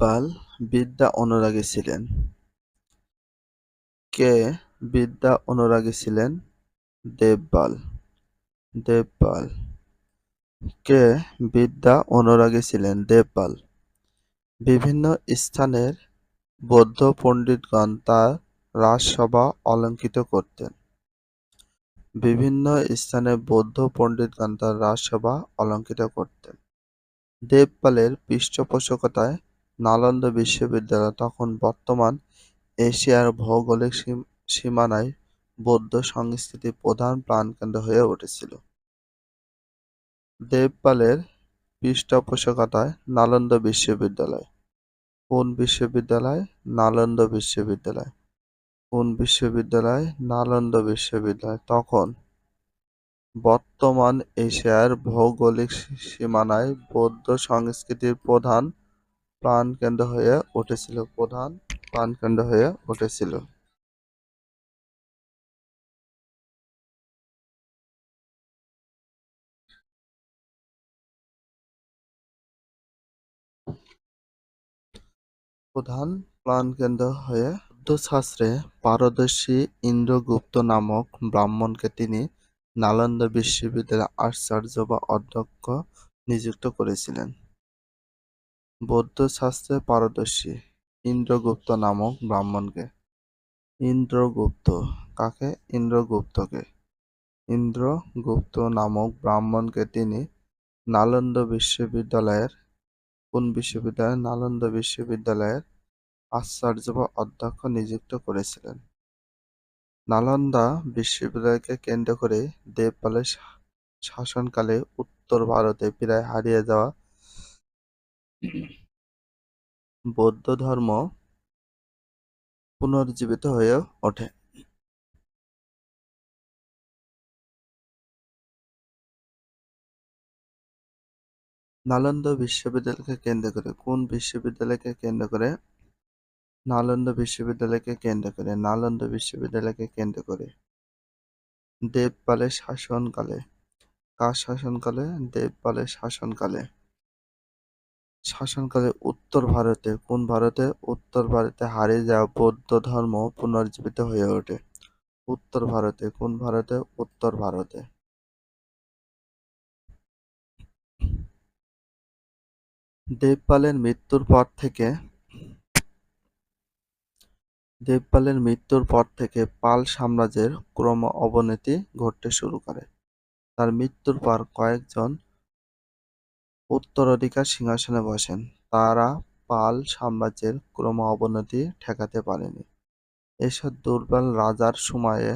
দেবপাল বিদ্যা অনুরাগী ছিলেন। কে বিদ্যা অনুরাগী ছিলেন? দেবপাল। দেবপাল। কে বিদ্যা অনুরাগী ছিলেন? দেবপাল। বিভিন্ন স্থানের বৌদ্ধ পণ্ডিতগণ তার রাজসভা অলঙ্কিত করতেন। বিভিন্ন স্থানে বৌদ্ধ পণ্ডিতগণ তার রাজসভা অলঙ্কিত করতেন। দেবপালের পৃষ্ঠপোষকতায় নালন্দা বিশ্ববিদ্যালয়, তখন বর্তমান এশিয়ার ভৌগোলিক সীমানায় বৌদ্ধ সংস্কৃতির প্রধান প্রাণকেন্দ্র হয়ে উঠেছিল। দেবপালের পৃষ্ঠপোষকতায় নালন্দা বিশ্ববিদ্যালয় কোন বিশ্ববিদ্যালয়? নালন্দা বিশ্ববিদ্যালয়। কোন বিশ্ববিদ্যালয়? নালন্দা বিশ্ববিদ্যালয় তখন বর্তমান এশিয়ার ভৌগোলিক সীমানায় বৌদ্ধ সংস্কৃতির প্রধান প্রাণকেন্দ্র হয়ে উঠেছিল, প্রধান প্রাণকেন্দ্র হয়ে উঠেছিল। প্রধান প্রাণকেন্দ্র হয়ে বৌদ্ধশাস্ত্রে পারদর্শী ইন্দ্রগুপ্ত নামক ব্রাহ্মণকে তিনি নালন্দা বিশ্ববিদ্যালয়ের আচার্য বা অধ্যক্ষ নিযুক্ত করেছিলেন। বৌদ্ধশাস্ত্রে পারদর্শী ইন্দ্রগুপ্ত নামক ব্রাহ্মণকে। ইন্দ্রগুপ্ত, কাকে? ইন্দ্রগুপ্তকে। ইন্দ্রগুপ্ত নামক ব্রাহ্মণকে তিনি নালন্দা বিশ্ববিদ্যালয়ের, কোন বিশ্ববিদ্যালয় নালন্দা বিশ্ববিদ্যালয়ের আচার্য বা অধ্যক্ষ নিযুক্ত করেছিলেন। নালন্দা বিশ্ববিদ্যালয়কে কেন্দ্র করে দেবপালের শাসনকালে উত্তর ভারতে প্রায় হারিয়ে যাওয়া বৌদ্ধ ধর্ম পুনর্জীবিত হয়ে ওঠে। নালন্দা বিশ্ববিদ্যালয়কে কেন্দ্র করে, কোন বিশ্ববিদ্যালয়কে কেন্দ্র করে? নালন্দা বিশ্ববিদ্যালয়কে কেন্দ্র করে, নালন্দা বিশ্ববিদ্যালয়কে কেন্দ্র করে। দেবপালের শাসনকালে, কার শাসনকালে? দেবপালের শাসনকালে। শাসনকালে উত্তর ভারতে কোন ভারতে, উত্তর ভারতে হারিয়ে যাওয়া বৌদ্ধ ধর্ম পুনর্জীবিত হয়ে ওঠে। উত্তর ভারতে কোন ভারতে, উত্তর ভারতে। দেবপালের মৃত্যুর পর থেকে, দেবপালের মৃত্যুর পর থেকে পাল সাম্রাজ্যের ক্রম অবনতি ঘটতে শুরু করে। তার মৃত্যুর পর কয়েকজন উত্তরাধিকার সিংহাসনে বসেন। তারা পাল সাম্রাজ্যের ক্রম অবনতি ঠেকাতে পারেনি। এসব দুর্বল রাজার সময়ে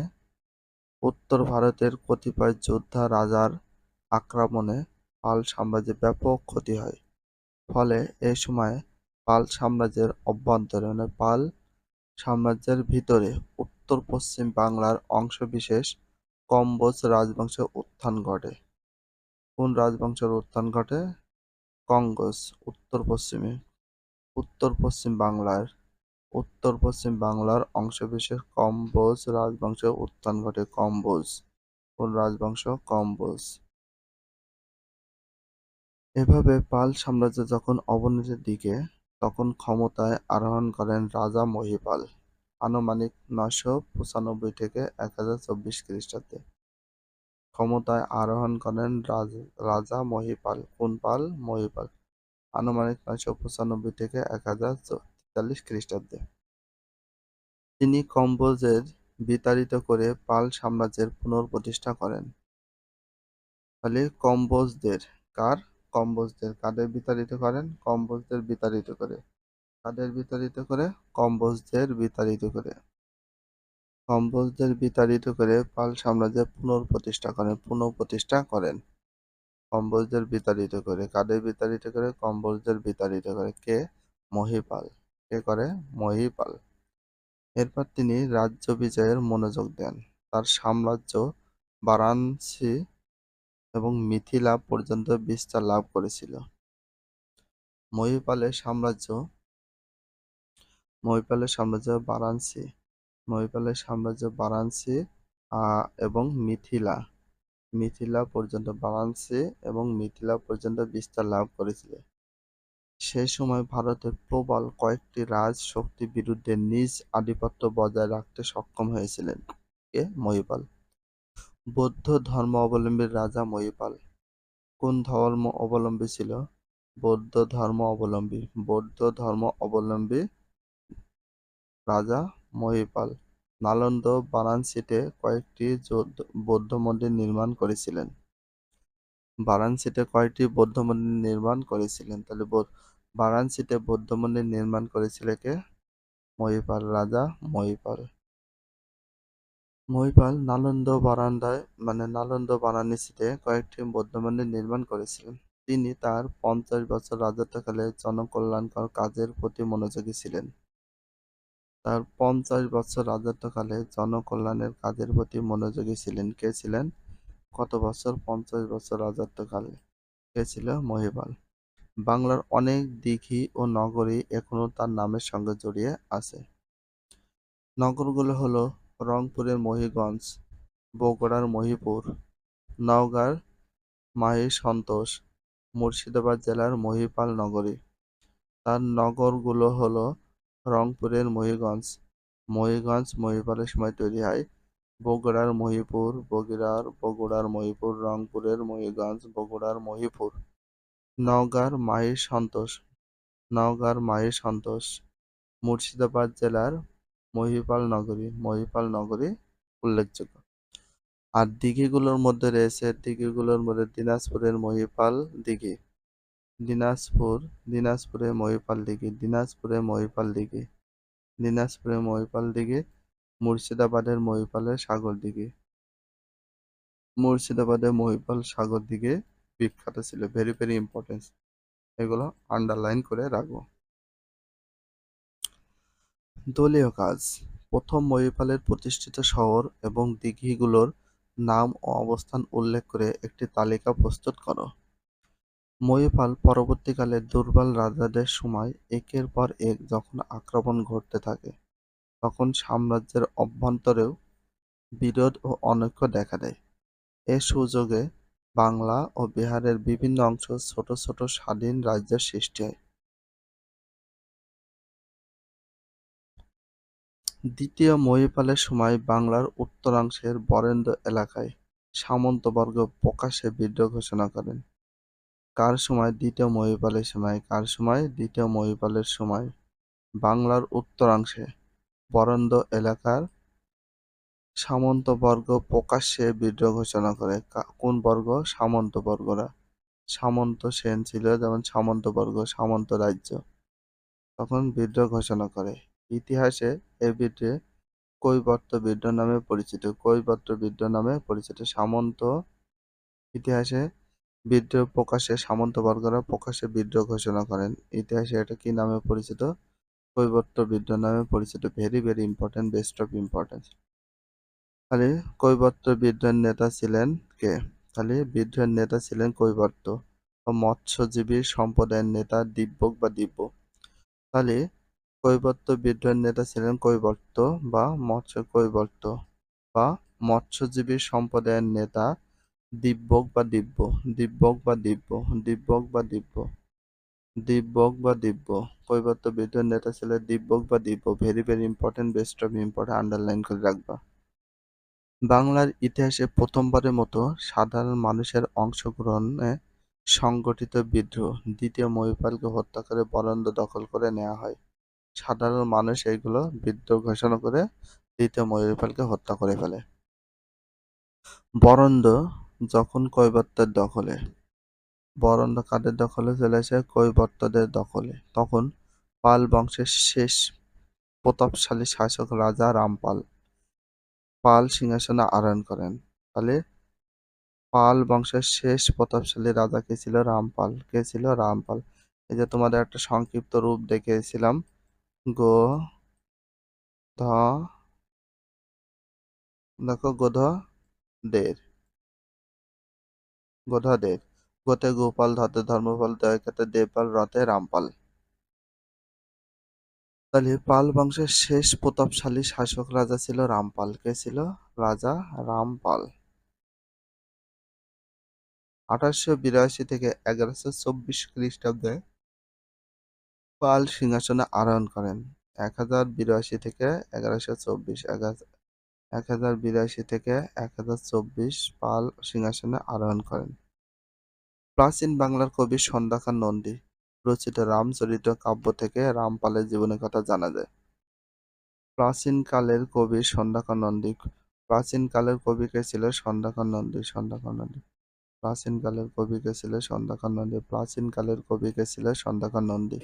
উত্তর ভারতের কতিপয় যোদ্ধা রাজার আক্রমণে পাল সাম্রাজ্যের ব্যাপক ক্ষতি হয়। ফলে এ সময়ে পাল সাম্রাজ্যের অভ্যন্তরে পাল সাম্রাজ্যের ভিতরে উত্তর পশ্চিম বাংলার অংশবিশেষ কম্বোজ রাজবংশের উত্থান ঘটে। কোন রাজবংশের উত্থান ঘটে? কঙ্গোজ উত্তর পশ্চিমে উত্তর পশ্চিম বাংলার উত্তর পশ্চিম বাংলার অংশবিশেষ কম্বোজ রাজবংশের উত্থান ঘটে কম্বোজ কোন রাজবংশ কম্বোজ। এভাবে পাল সাম্রাজ্য যখন অবনতির দিকে, তখন ক্ষমতায় আরোহণ করেন রাজা মহিপাল। আনুমানিক নয়শো পঁচানব্বই থেকে এক হাজার চব্বিশ খ্রিস্টাব্দে। ক্ষমতায় আরোহণ করেন রাজা মহিপাল কোন পাল মহিপাল। আনুমানিক নয়শো পঁচানব্বই থেকে এক হাজার তেতাল্লিশ খ্রিস্টাব্দে। তিনি কম্বোজের বিতাড়িত করে পাল সাম্রাজ্যের পুনঃপ্রতিষ্ঠা করেন। ফলে কম্বোজদের কার? কম্বোজদের কাদের বিতাড়িত করেন? কম্বোজদের বিতাড়িত করে। কাদের বিতাড়িত করে? কম্বোজদের বিতাড়িত করে। কম্বোজদের বিতাড়িত করে পাল সাম্রাজ্যের পুনঃপ্রতিষ্ঠা করেন পুনঃপ্রতিষ্ঠা করেন। কম্বোজদের বিতাড়িত করে, কাদের বিতাড়িত করে? কম্বোজদের বিতাড়িত করে কে? মহিপাল। কে করে? মহিপাল। এরপর তিনি রাজ্য বিজয়ের মনোযোগ দেন। তার সাম্রাজ্য বারাণসী এবং মিথিলা পর্যন্ত বিস্তার লাভ করেছিল। মহিপালের সাম্রাজ্য মহিপালের সাম্রাজ্য বারাণসী। মহিপালের সাম্রাজ্য বারাণসী এবং মিথিলা। মিথিলা পর্যন্ত বারাণসী এবং মিথিলা পর্যন্ত বিস্তার লাভ করেছিল। সেই সময় ভারতের প্রবল কয়েকটি রাজ শক্তির বিরুদ্ধে নিজ আধিপত্য বজায় রাখতে সক্ষম হয়েছিলেন কে? মহিপাল। বৌদ্ধ ধর্ম অবলম্বী রাজা মহিপাল। কোন ধর্ম অবলম্বী ছিল? বৌদ্ধ ধর্ম অবলম্বী। বৌদ্ধ ধর্ম অবলম্বী রাজা মহিপাল নালন্দ বারাণসীতে কয়েকটি বৌদ্ধ মন্দির নির্মাণ করেছিলেন। বারাণসীতে কয়টি বৌদ্ধ মন্দির নির্মাণ করেছিলেন। তাহলে বারাণসীতে বৌদ্ধ মন্দির নির্মাণ করেছিল কে? মহিপাল, রাজা মহিপাল। মহিপাল নালন্দ বারান্দায় মানে নালন্দ বারাণসীতে কয়েকটি বৌদ্ধ মন্দির নির্মাণ করেছিলেন। তিনি তার পঞ্চাশ বছর রাজত্বকালে জনকল্যাণকর কাজের প্রতি মনোযোগী ছিলেন। তার পঞ্চাশ বছর রাজত্বকালে জনকল্যাণের কাজের প্রতি মনোযোগী ছিলেন কে ছিলেন? কত বছর? পঞ্চাশ বছর রাজত্বকালে কে ছিল? মহিপাল বাংলার অনেক দিঘি ও নগরী এখনও তার নামের সঙ্গে জড়িয়ে আছে। নগরগুলো হলো রংপুরের মহিগঞ্জ, বগুড়ার মহিপুর, নওগাঁর মাহি সন্তোষ মুর্শিদাবাদ জেলার মহিপাল নগরী। তার নগরগুলো হলো রংপুরের মহিগঞ্জ মহিগঞ্জ মহিপালের সময় তৈরি হয়। বগুড়ার মহিপুর, বগুড়ার বগুড়ার মহিপুর, রংপুরের মহিগঞ্জ বগুড়ার মহিপুর। নওগাঁর মাহি সন্তোষ। নওগাঁর মাহি সন্তোষ। মুর্শিদাবাদ জেলার মহিপাল নগরী। মহিপাল নগরী উল্লেখযোগ্য। আর দিঘিগুলোর মধ্যে রয়েছে দিঘিগুলোর মধ্যে দিনাজপুরের মহিপাল দিঘি। দিনাজপুর, দিনাজপুরে মহিপাল দিঘি, দিনাজপুরে মহিপাল দিঘি, দিনাজপুরে মহিপাল দিঘি, মুর্শিদাবাদের মহিপালের সাগর দিঘি। মুর্শিদাবাদের মহিপাল সাগর দিঘি বিখ্যাত ছিল। ভেরি ভেরি ইম্পর্টেন্স এগুলো আন্ডারলাইন করে রাখব। দলীয় কাজ। প্রথম মহিপালের প্রতিষ্ঠিত শহর এবং দিঘিগুলোর নাম ও অবস্থান উল্লেখ করে একটি তালিকা প্রস্তুত করো। মহিপাল পরবর্তীকালে দুর্বল রাজাদের সময় একের পর এক যখন আক্রমণ ঘটতে থাকে, তখন সাম্রাজ্যের অভ্যন্তরেও বিরোধ ও অনৈক্য দেখা দেয়। এ সুযোগে বাংলা ও বিহারের বিভিন্ন অংশ ছোট ছোট স্বাধীন রাজ্যের সৃষ্টি হয়। দ্বিতীয় মহিপালের সময় বাংলার উত্তরাংশের বরেন্দ্র এলাকায় সামন্তবর্গ প্রকাশ্যে বিদ্রোহ ঘোষণা করেন। কার সময় দ্বিতীয় মহিপালের সময়, কার সময় দ্বিতীয় মহিপালের সময়? বাংলার উত্তরাংশে, বরেন্দ্র এলাকার সামন্তবর্গ প্রকাশ্যে বিদ্রোহ ঘোষণা করে। কোন বর্গ? সামন্ত বর্গরা সামন্ত সেন ছিল যেমন সামন্ত বর্গ সামন্ত রাজ্য। তখন বিদ্রোহ ঘোষণা করে। ইতিহাসে এ বিদ্রোহ কৈবর্ত বিদ্রোহ নামে পরিচিত। কৈবর্ত বিদ্রোহ নামে পরিচিত। সামন্ত ইতিহাসে বিদ্রোহ প্রকাশে সামন্ত বর্গরা প্রকাশ্যে বিদ্রোহ ঘোষণা করেন। ইতিহাসে এটা কি নামে পরিচিত? কৈবর্ত বিদ্রোহ নামে পরিচিত। Very very important best of importance তাহলে কৈবর্ত বিদ্রোহের নেতা ছিলেন কে? তাহলে বিদ্রোহের নেতা ছিলেন কৈবর্ত। মৎস্যজীবী সম্প্রদায়ের নেতা দিব্যক বা দিব্য। তাহলে কৈবর্ত বিদ্রোহের নেতা ছিলেন কৈবর্ত বা মৎস্য কৈবর্ত বা মৎস্যজীবী সম্প্রদায়ের নেতা দিব্যক বা দিব্য, দিব্যক বা দিব্য, দিব্যক বা দিব্য, দিব্যক বা দিব্য। কৈবর্ত বিদ্রোহের নেতা ছিলেন দিব্যক বা দিব্য very very important best of important underline করে রাখবা। বাংলার ইতিহাসে প্রথমবারের মতো সাধারণ মানুষের অংশগ্রহণে সংগঠিত বিদ্রোহ, দ্বিতীয় মহিপালকে হত্যা করে বরেন্দ্র দখল করে নেওয়া হয়। সাধারণ মানুষ এইগুলো বিদ্রোহ ঘোষণা করে দ্বিতীয় মহিপালকে হত্যা করে ফেলে। বরন্দ যখন কৈবর্তের দখলে বরন্দ কাদের দখলে চলে আসে কৈবর্তদের দখলে। তখন পাল বংশের শেষ প্রতাপশালী শাসক রাজা রামপাল পাল সিংহাসনে আরোহণ করেন। ফলে পাল বংশের শেষ প্রতাপশালী রাজা কে ছিল রামপাল? কে ছিল রামপাল? এই যে তোমাদের একটা সংক্ষিপ্ত রূপ দেখিয়েছিলাম গো ধ, দেখো গোধ দের। গোধদের গোতে গোপাল, ধতে ধর্মপাল দয়াকাতে দেবপাল রথে রামপাল। তাহলে পাল বংশের শেষ প্রতাপশালী শাসক রাজা ছিল রামপাল। কে ছিল? রাজা রামপাল। আঠাশশো বিরাশি থেকে এগারোশো চব্বিশ খ্রিস্টাব্দে পাল সিংহাসনে আরোহণ করেন। এক হাজার বিরাশি থেকে এগারোশো চব্বিশ এক হাজার বিরাশি থেকে এক হাজার চব্বিশ পাল সিংহাসনে আরোহণ করেন। প্রাচীন বাংলার কবি সন্ধ্যাকার নন্দী রচিত রামচরিত কাব্য থেকে রামপালের জীবনের কথা জানা যায়। প্রাচীনকালের কবি সন্ধ্যাকর নন্দী প্রাচীনকালের কবি কে ছিল সন্ধ্যাকর নন্দী সন্ধ্যাকর নন্দী প্রাচীনকালের কবি কে ছিল সন্ধ্যাকর নন্দী প্রাচীনকালের কবি কে ছিল সন্ধ্যাকর নন্দী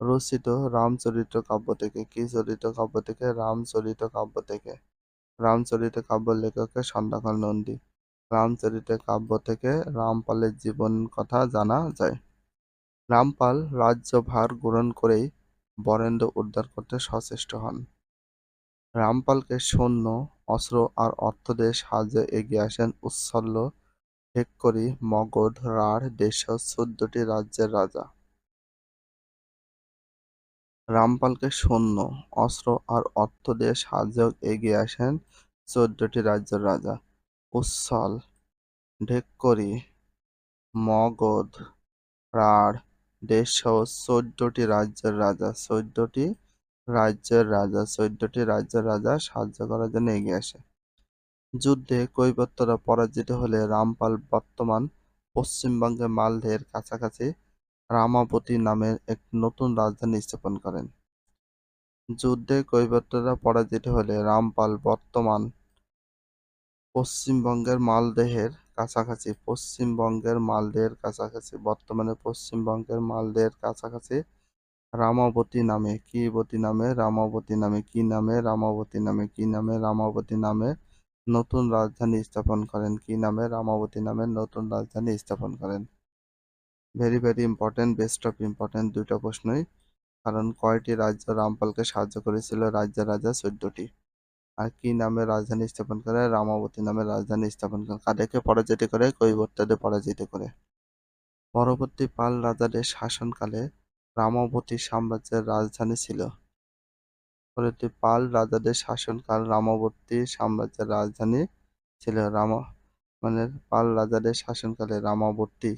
রচিত রামচরিত কাব্য থেকে, কি চরিত কাব্য থেকে? রামচরিত কাব্য থেকে। রামচরিত কাব্য লেখকে সন্ধ্যাকর নন্দী রামচরিত কাব্য থেকে রামপালের জীবন কথা জানা যায়। রামপাল রাজ্যভার গ্রহণ করেই বরেন্দ্র উদ্ধার করতে সচেষ্ট হন। রামপালকে সৈন্য, অস্ত্র আর অর্থ দিয়ে সাহায্যে এগিয়ে আসেন উৎসল্য হেক্করি মগধ, রাঢ় দেশ চোদ্দটি রাজ্যের রাজা। রামপালকে সৈন্য, অস্ত্র আর অর্থ দিয়ে সাহায্য এগিয়ে আসেন চোদ্দটি রাজ্যের রাজা। উচ্ছল ঢেক্করি মগধ রাঢ় দেশসহ চোদ্দটি রাজ্যের রাজা, চোদ্দটি রাজ্যের রাজা, চোদ্দটি রাজ্যের রাজা সাহায্য করার জন্য এগিয়ে আসে। যুদ্ধে কৈবত্যরা পরাজিত হলে রামপাল বর্তমান পশ্চিমবঙ্গের মালদহের কাছাকাছি রামাবতী নামের এক নতুন রাজধানী স্থাপন করেন। যুদ্ধে কৈবত্যরা পরাজিত হলে রামপাল বর্তমান পশ্চিমবঙ্গের মালদহের কাছাকাছি, পশ্চিমবঙ্গের মালদহের কাছাকাছি, বর্তমানে পশ্চিমবঙ্গের মালদহের কাছাকাছি রামাবতী নামে, কি বতী নামে? রামাবতী নামে কি নামে? রামাবতী নামে কি নামে? রামাবতী নামে নতুন রাজধানী স্থাপন করেন, কি নামে? রামাবতী নামে নতুন রাজধানী স্থাপন করেন। Very very important best of important দুইটা প্রশ্নই, কারণ কয়টি রাজ্য রামপালকে সাহায্য করেছিল? রাজ্য রাজা চোদ্দটি। কি নামে রাজধানী স্থাপন করে, রামাবতী নামে রাজধানী স্থাপন করে, কাদেরকে পরাজিত করে, কৈবর্তদের পরাজিত করে। পরবর্তী পাল রাজাদের শাসনকালে রামাবতী সাম্রাজ্যের রাজধানী ছিল। পরবর্তী পাল রাজাদের শাসনকাল রামাবতী সাম্রাজ্যের রাজধানী ছিল। রামা মানে পাল রাজাদের শাসনকালে রামাবতী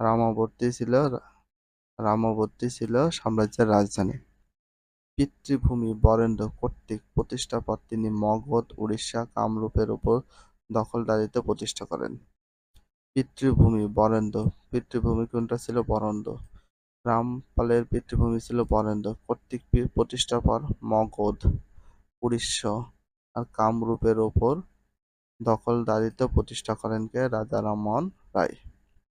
রামাবতী ছিল রামাবতী ছিল সাম্রাজ্যের রাজধানী। পিতৃভূমি বরেন্দ্র কর্তৃক প্রতিষ্ঠার পর তিনি মগধ উড়িষ্যা কামরূপের উপর দখলদারিত্ব প্রতিষ্ঠা করেন। পিতৃভূমি বরেন্দ্র পিতৃভূমি কোনটা ছিল? বরেন্দ্র রামপালের পিতৃভূমি ছিল বরেন্দ্র কর্তৃক প্রতিষ্ঠার পর মগধ উড়িষ্যা আর কামরূপের ওপর দখলদারিত্ব প্রতিষ্ঠা করেন কে? রাজা রামমোহন রায়।